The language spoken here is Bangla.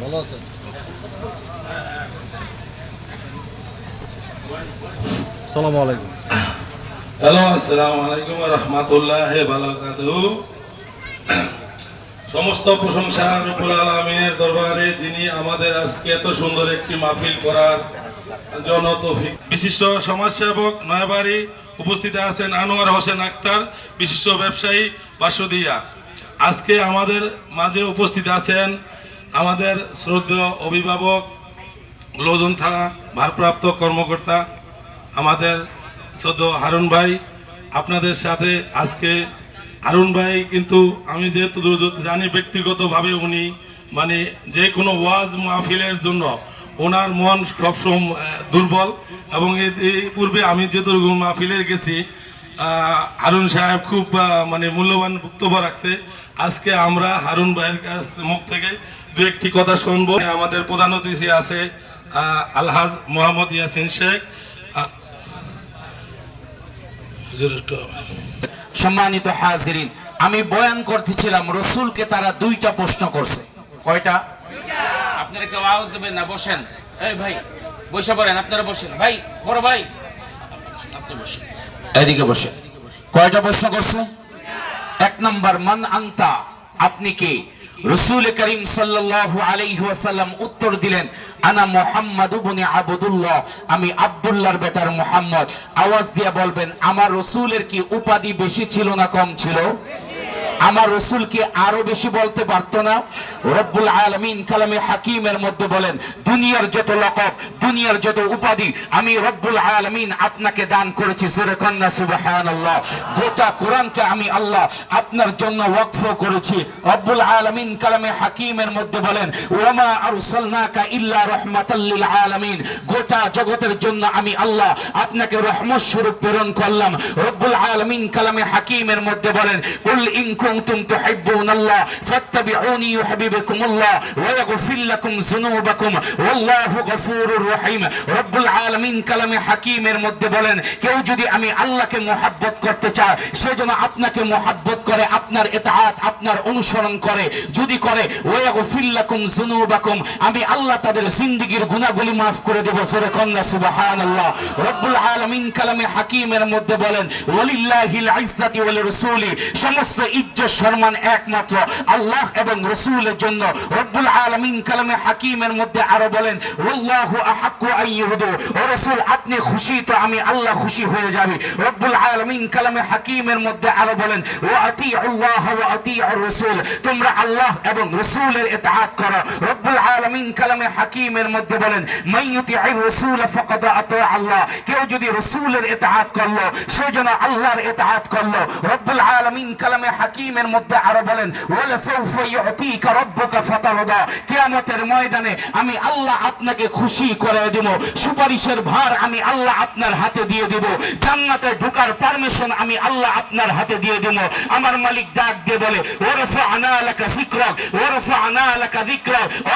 ভালো আছেন সালাম আলাইকুম। হ্যালো আসসালামু আলাইকুম রহমতুল্লাহ বারাকাতুহু। সমস্ত প্রশংসা রব্বুল আলমিনের দরবারে যিনি আমাদের আজকে এত সুন্দর একটি মাহফিল করার জন্য তৌফিক বিশিষ্ট সমাজসেবক নয়াবাড়ি উপস্থিত আছেন আনোয়ার হোসেন আক্তার বিশিষ্ট ব্যবসায়ী বাসুদিয়া। আজকে আমাদের মাঝে উপস্থিত আছেন আমাদের শ্রদ্ধেয় অভিভাবক লোজন থানা ভারপ্রাপ্ত কর্মকর্তা, আমাদের শ্রদ্ধ হারুন ভাই। আপনাদের সাথে আজকে হারুন ভাই কিন্তু আমি যেহেতু জানি ব্যক্তিগতভাবে উনি মানে যে কোনো ওয়াজ মাহফিলের জন্য ওনার মন সবসময় দুর্বল এবং পূর্বে আমি যেহেতু মাহফিলে গেছি হারুন সাহেব খুব মানে মূল্যবান বক্তব্য রাখছে। আজকে আমরা হারুন ভাইয়ের কাছ মুখ থেকে দু একটি কথা শুনব। আমাদের প্রধান অতিথি আছে আলহাজ মোহাম্মদ ইয়াসিন শেখ। সম্মানিত হাজিরিন আমি বয়ান করতেছিলাম রসুলকে তারা দুইটা প্রশ্ন করছে। কয়টা? আপনারা কেউ আওয়াজ দেবেন না বসেন। এই ভাই বসে পড়েন আপনারা বসেন। ভাই বড় ভাই। আপনি বসেন। এদিকে বসে। কয়টা প্রশ্ন করছে? এক নম্বর, মান আন্তা? আপনি কি? রসুল করিম সাল্লাহ আলাইহাসাল্লাম উত্তর দিলেন, আনা মোহাম্মদ বনে আবদুল্লাহ। আমি আব্দুল্লাহর বেটার মোহাম্মদ। আওয়াজ দিয়ে বলবেন, আমার রসুলের কি উপাধি বেশি ছিল না কম ছিল? আমার রসুল কি আরও বেশি বলতে পারতো না। রব্বুল আলমিন কালামে হাকিমের মধ্যে বলেন, দুনিয়ার যত লকব, দুনিয়ার যত উপাধি, আমি রব্বুল আলমিন আপনাকে দান করেছি সুরে কন্যা সুবাহান আল্লাহ গোটা কোরআনকে আমি আল্লাহ আপনার জন্য ওয়াকফ করেছি। রব্বুল আলমিন কালামে হাকিমের মধ্যে বলেন ওমা আরসালনাকা ইল্লা রহমাতাল্লিল আলামিন। গোটা জগতের জন্য আমি আল্লাহ আপনাকে রহমত স্বরূপ প্রেরণ করলাম। রব্বুল আলমিন কালামে হাকিমের মধ্যে বলেন, কুল ইন কুনতুম তুহিব্বুনাল্লাহ, ফাত্তাবিউনি ইউহিব্বুকুমুল্লাহ ওয়া ইয়াগফির লাকুম যুনুবাকুম, ওয়াল্লাহু গফুরুর রহিম। রব্বুল আলামিন কালামে হাকিমের মধ্যে বলেন, কেউ যদি আমি আল্লাহকে মোহাব্বত করতে চায়, সে যেন আপনাকে মোহাব্বত করে, আপনার ইতাআত, আপনার অনুসরণ করে, যদি করে ওয়া ইয়াগফির লাকুম যুনুবাকুম, আমি আল্লাহ তাদের জিন্দেগীর গুনাহগুলি maaf করে দেব সূরা কন্যা সুবহানাল্লাহ। রব্বুল আলামিন কালামে হাকিমের মধ্যে বলেন, ওয়ালিল্লাহিল ইজ্জাতি ওয়াল রাসূলি, সমস্ত ইজ্জত সম্মান একমাত্র আল্লাহ এবং রাসূলের জন্য। রব্বুল আলামিন কালামে হাকিমের মধ্যে আরও বলেন ও আপনি খুশি তো আমি আল্লাহ খুশি হয়ে যাবে। রব্বুল আলামিন কালামে হাকিমের মধ্যে আরও বলেন, ওয়া আতিউল্লাহ ওয়া আতিউর রাসূল। তোমরা আল্লাহ এবং রাসূলের ইতাআত করো। রব্বুল আলামিন কালামে হাকিমের মধ্যে বলেন মাইয়ুতিউর রাসূল ফাকাদ আতা আল্লাহ। কেউ যদি রাসূলের ইতাআত করল, সে যেন আল্লাহর ইতাআত করল। রব্বুল আলামিন কালামে হাকিমের মধ্যে আরও বলেন কিয়ামতের ময়দানে আমি আল্লাহ আপনাকে খুশি করে দেব, সুপারিশের ভার আমি আল্লাহ আপনার হাতে দিয়ে দেব, জান্নাতে ঢোকার পারমিশন আমি আল্লাহ আপনার হাতে দিয়ে দেব। আমার মালিক ডাক দিয়ে বলে ওরফা আনা লাকা যিকরাক ওরফা'না লাকা যিকরাক। ও